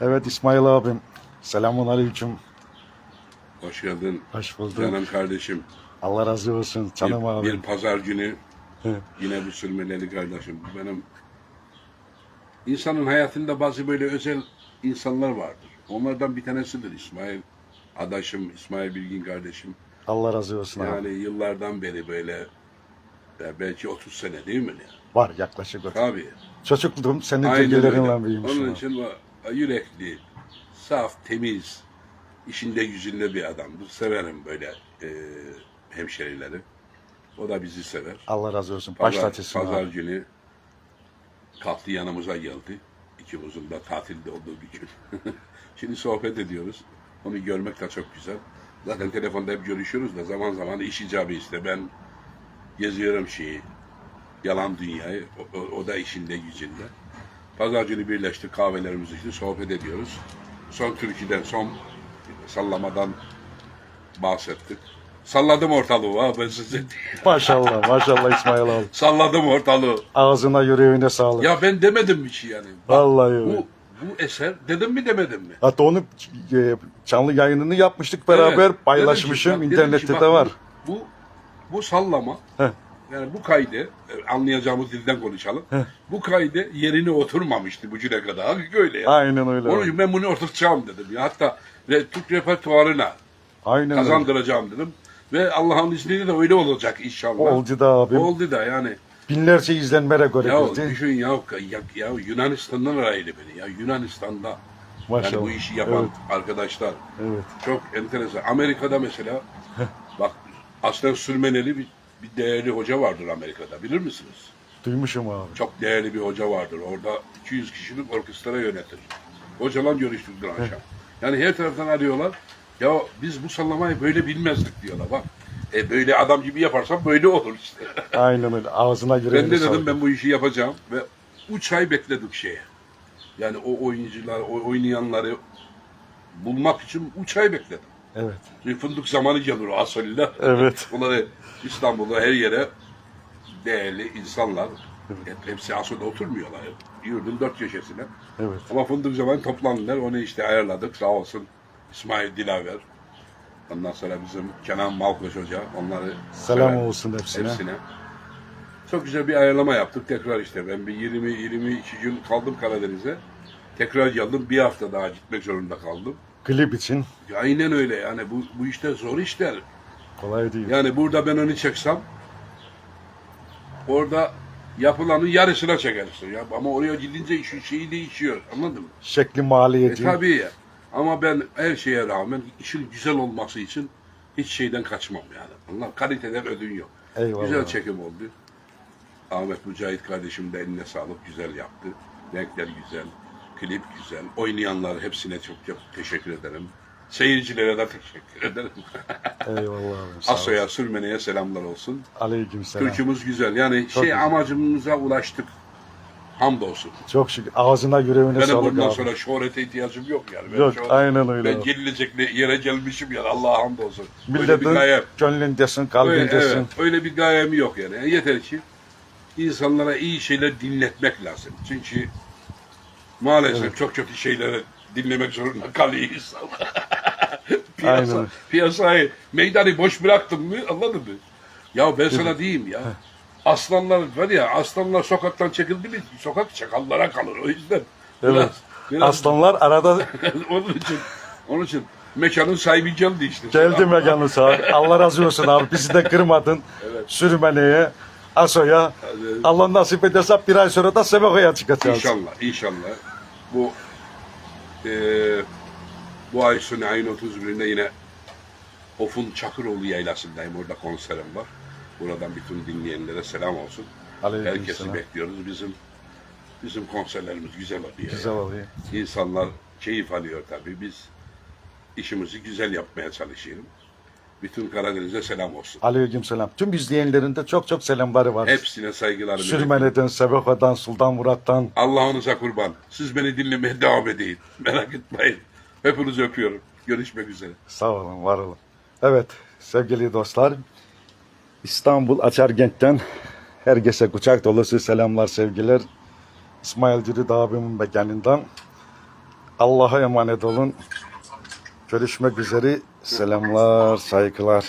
Evet İsmail abim. Selamun aleyküm. Hoş geldin Hoş bulduk. canım kardeşim. Allah razı olsun canım bir, abim. bir pazar günü yine bu sürmeleli kardeşim. Bu Benim insanın hayatında bazı böyle özel insanlar vardır. Onlardan bir tanesidir İsmail. Adaşım, İsmail Bilgin kardeşim. Allah razı olsun abi. Yani yıllardan beri böyle ya belki 30 sene değil mi? Var yaklaşık. Tabii. Çocukluğum senin bilgilerinle büyümüşüm. Onun abi. için o yürekli, saf, temiz, işinde yüzünde bir adamdır. Severim böyle e, hemşerileri. O da bizi sever. Allah razı olsun. Pazar, Başlatırsın pazar abi. günü kalktı yanımıza geldi. İkimizin de tatilde olduğu bir gün. Şimdi sohbet ediyoruz. Onu görmek de çok güzel. Zaten telefonda hep görüşüyoruz da zaman zaman iş icabı işte. Ben geziyorum şeyi, yalan dünyayı. O, o- o da işinde gücünde. Pazar günü birleştik kahvelerimizi içtik, sohbet ediyoruz. Son türküden, son sallamadan bahsettik. Salladım ortalığı ha ben size. Maşallah maşallah İsmail abi. Salladım ortalığı. Ağzına yüreğine sağlık. Ya ben demedim bir şey yani. Bak, Vallahi öyle. bu, bu eser dedim mi demedim mi? Hatta onu e, canlı yayınını yapmıştık beraber Evet, paylaşmışım. dedim ki, bak, dedim İnternette ki, bak, de var. Bu, bu, bu sallama Heh. Yani bu kaydı e, anlayacağımız dilden konuşalım. Bu kaydı yerine oturmamıştı bu güne kadar. Hakikaten öyle ya. Aynen öyle. Onun abi. için ben bunu oturtacağım dedim. Ya hatta re, Türk repertuarına Aynen öyle. kazandıracağım dedim. Ve Allah'ın izniyle de öyle olacak inşallah. Oldu da abim. Oldu da yani. Binlerce izlenmere göre Ya girdi. düşün ya, ya, ya Yunanistan'dan araydı beni. Ya Yunanistan'da yani Maşallah. bu işi yapan Evet. arkadaşlar Evet. çok enteresan. Amerika'da mesela bak aslen sürmeneli bir, bir değerli hoca vardır Amerika'da bilir misiniz? Duymuşum abi. Çok değerli bir hoca vardır. Orada 200 kişilik orkestra yönetir. Hocalan görüştük dün akşam. Yani her taraftan arıyorlar. Ya biz bu sallamayı böyle bilmezdik diyorlar bak. E böyle adam gibi yaparsam böyle olur işte. Aynen öyle. Ağzına yüreğine Ben de dedim sağlık. ben bu işi yapacağım ve 3 ay bekledik şeye. Yani o oyuncular, o oynayanları bulmak için 3 ay bekledim. Evet. Şimdi fındık zamanı gelir o asoliler. Evet. Bunları İstanbul'da her yere değerli insanlar, hep, hepsi asolde oturmuyorlar. Yurdun dört köşesine. Evet. Ama fındık zamanı toplandılar, onu işte ayarladık sağ olsun. İsmail Dilaver. Ondan sonra bizim Kenan Malkoç Hoca, onları Selam sever. olsun hepsine. Hepsine. Çok güzel bir ayarlama yaptık. Tekrar işte ben bir 20-22 gün kaldım Karadeniz'e. Tekrar geldim. Bir hafta daha gitmek zorunda kaldım. Klip için Ya aynen öyle yani bu, bu işte zor işler. kolay değil. Yani burada ben onu çeksem orada yapılanın yarısına çekersin. Ya. Ama oraya gidince işin şeyi değişiyor. Anladın mı? Şekli E maliyeti. tabii ya. Ama ben her şeye rağmen işin güzel olması için hiç şeyden kaçmam yani. Allah kaliteden ödün yok. Eyvallah. Güzel çekim oldu. Ahmet Mücahit kardeşim de eline sağlık güzel yaptı. Renkler güzel, klip güzel. Oynayanlar hepsine çok çok teşekkür ederim. Seyircilere de teşekkür ederim. Eyvallah abi. sağ ol. Asoya, Sürmene'ye selamlar olsun. Aleyküm selam. Türkümüz güzel. Yani şey güzel. amacımıza ulaştık. Hamdolsun. Çok şükür. Ağzına yüreğine Benim sağlık bundan abi. sonra şöhrete ihtiyacım yok yani. Ben Yok, an- aynen öyle Ben abi. yere gelmişim yani Allah'a hamdolsun. Öyle bir Milletin gayem. gönlündesin, Öyle, kalbindesin. evet, öyle bir gayem yok yani. Yani Yeter ki insanlara iyi şeyler dinletmek lazım. Çünkü maalesef çok kötü şeyleri dinlemek zorunda kalıyor insanlar. Piyasa, Aynen. piyasayı, meydanı boş bıraktın mı anladın mı? Ya ben sana diyeyim ya. Aslanlar var ya aslanlar sokaktan çekildi mi sokak çakallara kalır o yüzden. Evet. Biraz, Aslanlar arada onun için onun için mekanın sahibi geldi işte. geldi mekanı sağ. Allah razı olsun abi. Bizi de kırmadın. Sürmeneye, Aso'ya. Allah nasip ederse bir ay sonra da Sebeko'ya çıkacağız. İnşallah, inşallah. Bu eee bu ay sonu ayın 31'inde yine Of'un Çakıroğlu yaylasındayım. Orada konserim var. Buradan bütün dinleyenlere selam olsun. Aleyküm Herkesi selam. bekliyoruz. Bizim bizim konserlerimiz güzel oluyor. Güzel oluyor. İnsanlar keyif alıyor tabii. Biz işimizi güzel yapmaya çalışıyoruz. Bütün Karadeniz'e selam olsun. Aleyküm selam. Tüm izleyenlerin de çok çok selamları var. Hepsine saygılarımı iletiyorum. Sürmene'den, Sebeko'dan, Sultan Murat'tan. Allah'ınıza kurban. Siz beni dinlemeye devam edin. Merak etmeyin. Hepinizi öpüyorum. Görüşmek üzere. Sağ olun, var olun. Evet, sevgili dostlar. İstanbul Açargent'ten herkese kucak dolusu selamlar, sevgiler. İsmail Cürit abimin mekanından Allah'a emanet olun. Görüşmek üzere. Selamlar, saygılar.